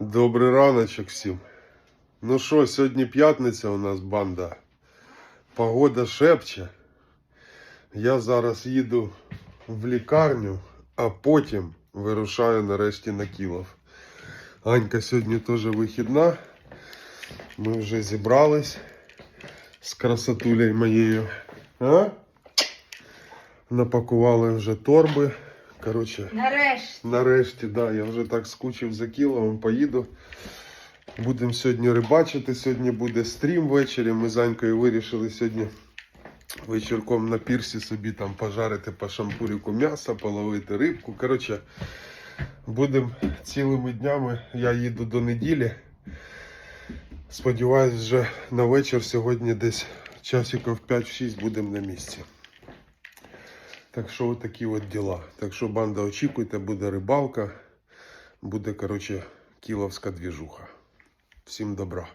Добрий раночок всім. Ну що, сьогодні п'ятниця у нас банда. Погода шепче. Я зараз їду в лікарню, а потім вирушаю нарешті на Кілов. Анька сьогодні теж вихідна. Ми вже зібрались з красотулею моєю. А? Напакували вже торби. Коротше, Нарешті. Нарешті, да, я вже так скучив за Кіловом, поїду. Будемо сьогодні рибачити. Сьогодні буде стрім ввечері. Ми з Анькою вирішили сьогодні вечірком на пірсі собі там пожарити по шампуріку м'яса, половити рибку. Коротше, будемо цілими днями. Я їду до неділі. Сподіваюсь, вже на вечір сьогодні десь часиків 5-6 будемо на місці. Так що от такі от діла. Так що банда очікуйте, буде рибалка, буде, коротше, кіловська двіжуха. Всім добра.